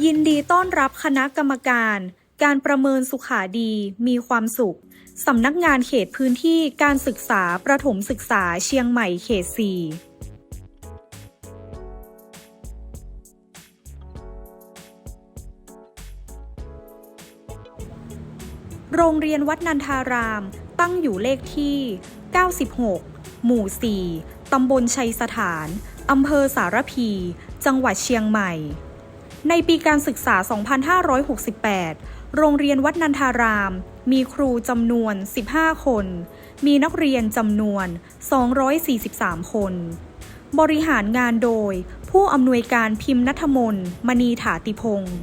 ยินดีต้อนรับคณะกรรมการ การประเมินสุขาดีมีความสุข สำนักงานเขตพื้นที่การศึกษาประถมศึกษาเชียงใหม่เขต 4โรงเรียนวัดนันทาราม ตั้งอยู่เลขที่ 96 หมู่ 4 ตำบลชัยสถาน อำเภอสารพี จังหวัดเชียงใหม่ ในปีการศึกษา 2568 โรงเรียนวัดนันทาราม มีครูจำนวน 15 คน มีนักเรียนจำนวน 243 คน บริหารงานโดย ผู้อำนวยการพิมพ์นัทมนมณีถาติพงศ์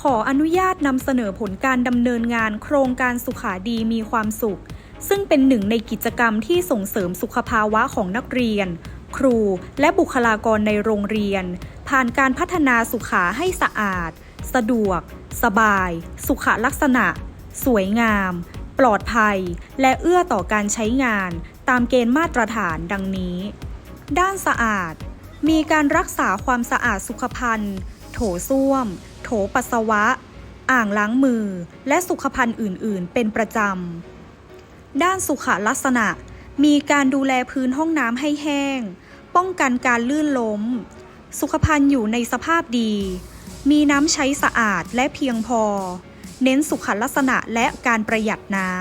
ขออนุญาตนำเสนอผลการดำเนินงานโครงการสุขาดีมีความสุข ซึ่งเป็นหนึ่งในกิจกรรมที่ส่งเสริมสุขภาวะของนักเรียน ครู และบุคลากรในโรงเรียน ผ่านการพัฒนาสุขาให้สะอาด สะดวก สบาย สุขลักษณะ สวยงาม ปลอดภัย และเอื้อต่อการใช้งาน ตามเกณฑ์มาตรฐานดังนี้ ด้านสะอาด มีการรักษาความสะอาดสุขภัณฑ์ โถส้วม โถปัสสาวะ อ่างล้างมือ และสุขภัณฑ์อื่น ๆ เป็นประจำด้านสุขลักษณะ มีการดูแลพื้นห้องน้ำให้แห้ง ป้องกันการลื่นล้ม สุขภัณฑ์อยู่ในสภาพดี มีน้ำใช้สะอาดและเพียงพอ เน้นสุขลักษณะและการประหยัดน้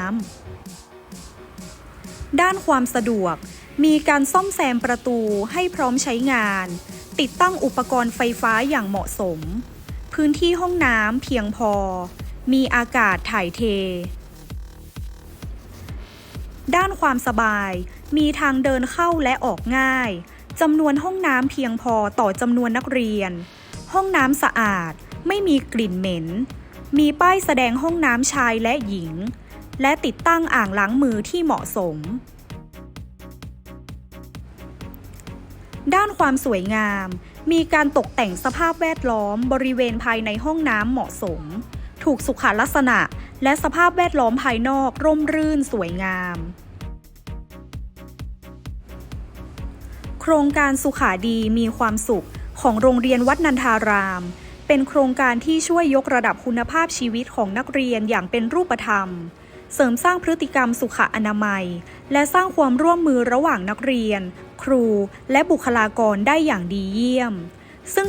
ำ ด้านความสะดวก มีการซ่อมแซมประตูให้พร้อมใช้งาน ติดตั้งอุปกรณ์ไฟฟ้าอย่างเหมาะสม พื้นที่ห้องน้ำเพียงพอ มีอากาศถ่ายเท ด้านความสบาย มีทางเดินเข้าและออกง่าย จำนวนห้องน้ำเพียงพอต่อจำนวนนักเรียน ห้องน้ำสะอาด ไม่มีกลิ่นเหม็น มีป้ายแสดงห้องน้ำชายและหญิง และติดตั้งอ่างล้างมือที่เหมาะสม ด้านความสวยงาม มีการตกแต่งสภาพแวดล้อมบริเวณภายในห้องน้ำเหมาะสม ถูกสุขลักษณะ และสภาพแวดล้อมภายนอกร่มรื่นสวยงาม โครงการสุขาดีมีความสุขของโรงเรียนวัดนันทาราม เป็นโครงการที่ช่วยยกระดับคุณภาพชีวิตของนักเรียนอย่างเป็นรูปธรรม เสริมสร้างพฤติกรรมสุขอนามัย และสร้างความร่วมมือระหว่างนักเรียน ครูและบุคลากรได้อย่างดีเยี่ยม ซึ่ง